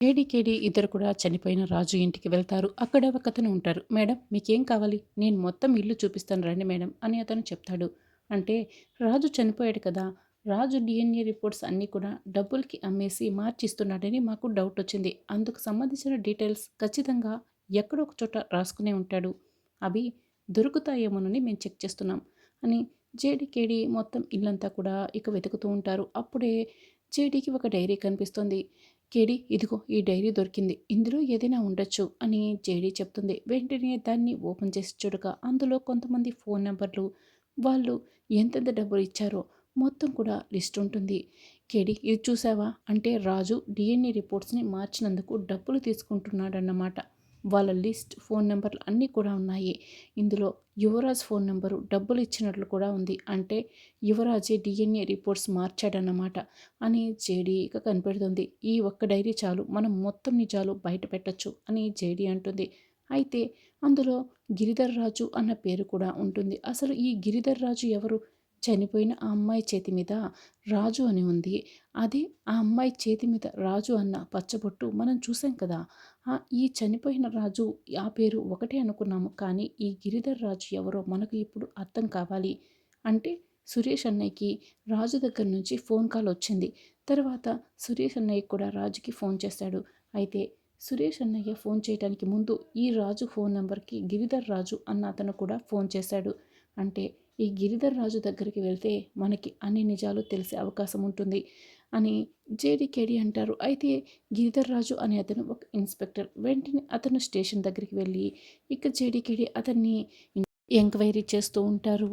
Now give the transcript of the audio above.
కేడి ఇద్దరు కూడా చనిపోయిన రాజు ఇంటికి వెళ్తారు. అక్కడ ఒక అతను ఉంటారు. మేడం మీకేం కావాలి? నేను మొత్తం ఇల్లు చూపిస్తాను రండి మేడం అని అతను చెప్తాడు. అంటే రాజు చనిపోయాడు కదా రాజు డిఎన్ఏ రిపోర్ట్స్ అన్నీ కూడా డబ్బులకి అమ్మేసి మార్చిస్తున్నాడని మాకు డౌట్ వచ్చింది. అందుకు సంబంధించిన డీటెయిల్స్ ఖచ్చితంగా ఎక్కడో ఒక చోట రాసుకునే ఉంటాడు. అవి దొరుకుతాయేమోనని మేము చెక్ చేస్తున్నాం అని జేడీకేడి మొత్తం ఇల్లంతా కూడా ఇక వెతుకుతూ ఉంటారు. అప్పుడే జేడీకి ఒక డైరీ కనిపిస్తుంది. కేడి ఇదిగో ఈ డైరీ దొరికింది. ఇందులో ఏదైనా ఉండొచ్చు అని జేడీ చెప్తుంది. వెంటనే దాన్ని ఓపెన్ చేసి చూడగా అందులో కొంతమంది ఫోన్ నెంబర్లు వాళ్ళు ఎంతెంత డబ్బులు ఇచ్చారో మొత్తం కూడా లిస్ట్ ఉంటుంది. కేడి ఇది చూసావా? అంటే రాజు డిఎన్ఏ రిపోర్ట్స్ని మార్చినందుకు డబ్బులు తీసుకుంటున్నాడన్నమాట. వాళ్ళ లిస్ట్ ఫోన్ నెంబర్లు అన్నీ కూడా ఉన్నాయి. ఇందులో యువరాజ్ ఫోన్ నెంబరు డబ్బులు ఇచ్చినట్లు కూడా ఉంది. అంటే యువరాజే డిఎన్ఏ రిపోర్ట్స్ మార్చాడన్నమాట అని జేడీగా కనిపెడుతుంది. ఈ ఒక్క డైరీ చాలు మనం మొత్తం నిజాలు బయట పెట్టచ్చు అని జేడీ అంటుంది. అయితే అందులో గిరిధర్ రాజు అన్న పేరు కూడా ఉంటుంది. అసలు ఈ గిరిధర్ రాజు ఎవరు? చనిపోయిన ఆ అమ్మాయి చేతి మీద రాజు అని ఉంది. అదే ఆ అమ్మాయి చేతి మీద రాజు అన్న పచ్చబొట్టు మనం చూసాం కదా. ఈ చనిపోయిన రాజు ఆ పేరు ఒకటే అనుకున్నాము. కానీ ఈ గిరిధర్ రాజు ఎవరో మనకు ఇప్పుడు అర్థం కావాలి అంటే సురేష్ అన్నయ్యకి రాజు దగ్గర నుంచి ఫోన్ కాల్ వచ్చింది. తర్వాత సురేష్ అన్నయ్య కూడా రాజుకి ఫోన్ చేశాడు. అయితే సురేష్ అన్నయ్య ఫోన్ చేయడానికి ముందు ఈ రాజు ఫోన్ నెంబర్కి గిరిధర్ రాజు అన్న అతను కూడా ఫోన్ చేశాడు. అంటే ఈ గిరిధర్ రాజు దగ్గరికి వెళ్తే మనకి అన్ని నిజాలు తెలిసే అవకాశం ఉంటుంది అని జేడీకేడి అంటారు. అయితే గిరిధర్ రాజు అనే అతను ఒక ఇన్స్పెక్టర్. వెంటనే అతను స్టేషన్ దగ్గరికి వెళ్ళి ఇక జేడికేడి అతన్ని ఎంక్వైరీ చేస్తూ ఉంటారు.